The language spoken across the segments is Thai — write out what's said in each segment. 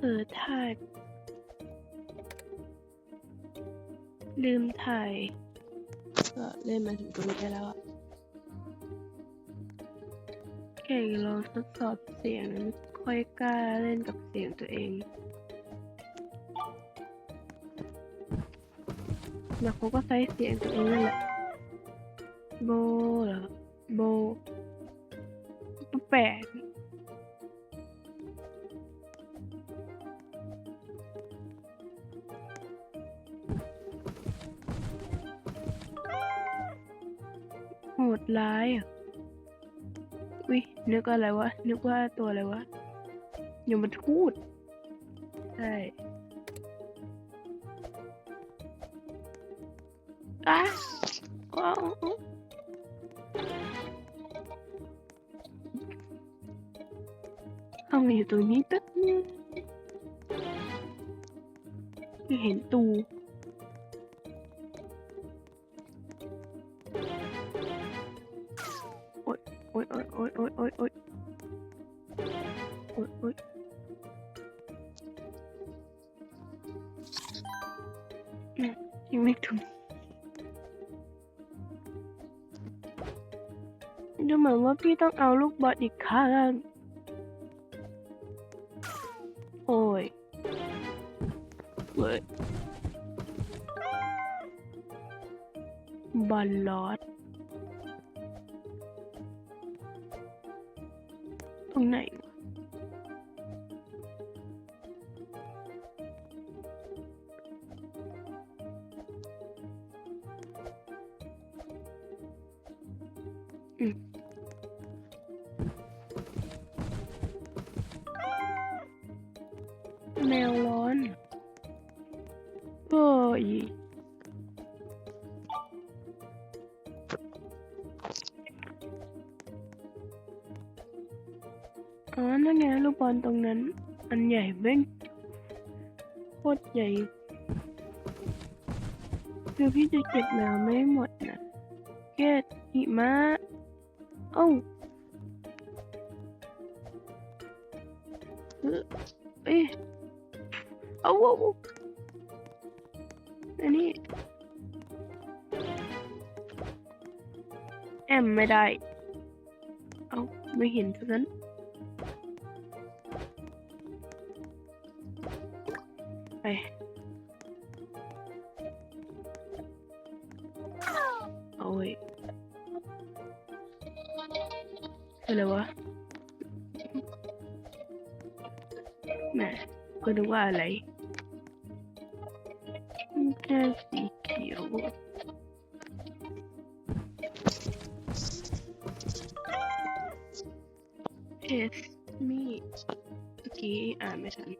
เผลอถ่าย ลืมถ่ายก็เล่นมาถึงตรงนี้แล้วอะแข่งลองทดสอบเสียงค่อยกล้าเล่นกับเสียงตัวเองแล้วเขาก็ใช้เสียงตัวเองนั่นแหละ โบเหรอ โบแปลก ดร้ายอะวินึกอะไรวะ นึกว่าตัวอะไรวะยมทูตใช่อ้าว้าวเข้ามาอยู่ตรงนี้แป๊บนึงเห็นตู อุ๊ยโอ๊ยอืมยังไม่ถึงดูเหมือนว่าพี่ต้องเอาลูกบอลอีกข้างโอ้ยเว้ยบอลลอดตรงไหน แมวร้อนโอ้ยอ๋อนั่นไงลูกบอลตรงนั้น อันใหญ่เบ้งโคตรใหญ่ คือพี่จะเก็บแมวไม่หมดนะเกตหิมะ อ้าเออเอ้ยเอาเอาเอาอันนี้แอมไม่ได้ เอาไม่เห็นเท่านั้น อะไรวะแหมก็นึกว่าอะไรแค่สีเขียวเอสมีเมื่อกี้อ่านไม่ทัน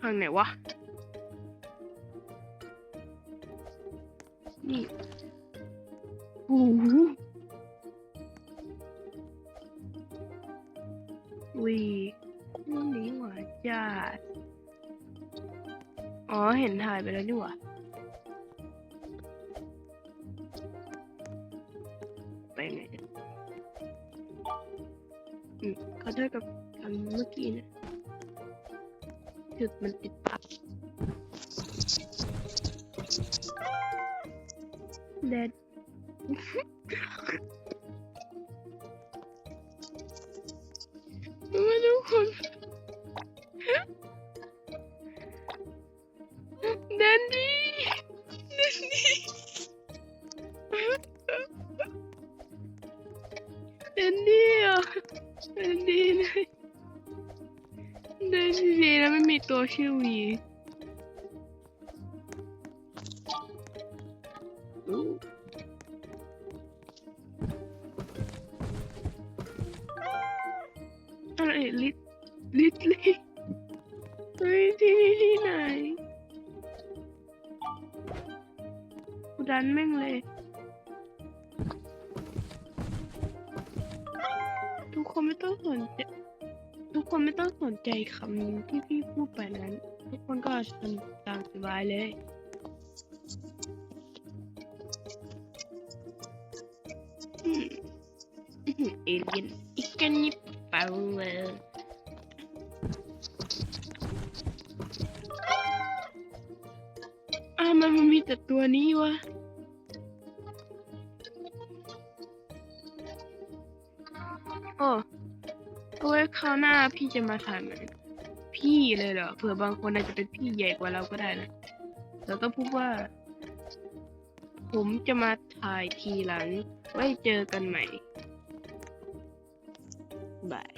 ทางไหนวะ นี่โอ้โหวีคู่นนี้หวาจัดอ๋อ เห็นถ่ายไปแล้วนี่หว่าไปไงเนี่ยอืมเขาได้กับทำเมื่อกี้นะ ถึกมันติดปักแดดไม่รู้คน เดินดีๆแล้วไม่มีตัวชื่อวีอู้อะไรลิตลิตลี่เฮ้ยที่นี่ที่ไหนกูดันแม่งเลย ทุกคนไม่ต้องสนใจ คนไม่ต้องสนใจคำที่พี่พูดไปนั้น ทุกคนก็สนุกตามสบายเลย เอเลียนอีกนิดเปล่าอ่ามันมีแต่ตัวนี้วะอ๋อ เอาไว้คราวหน้าพี่จะมาถ่ายมันพี่เลยเหรอเผื่อบางคนอาจจะเป็นพี่ใหญ่กว่าเราก็ได้นะเราต้องพูดว่า ผมจะมาถ่ายทีหลัง ไว้เจอกันใหม่บาย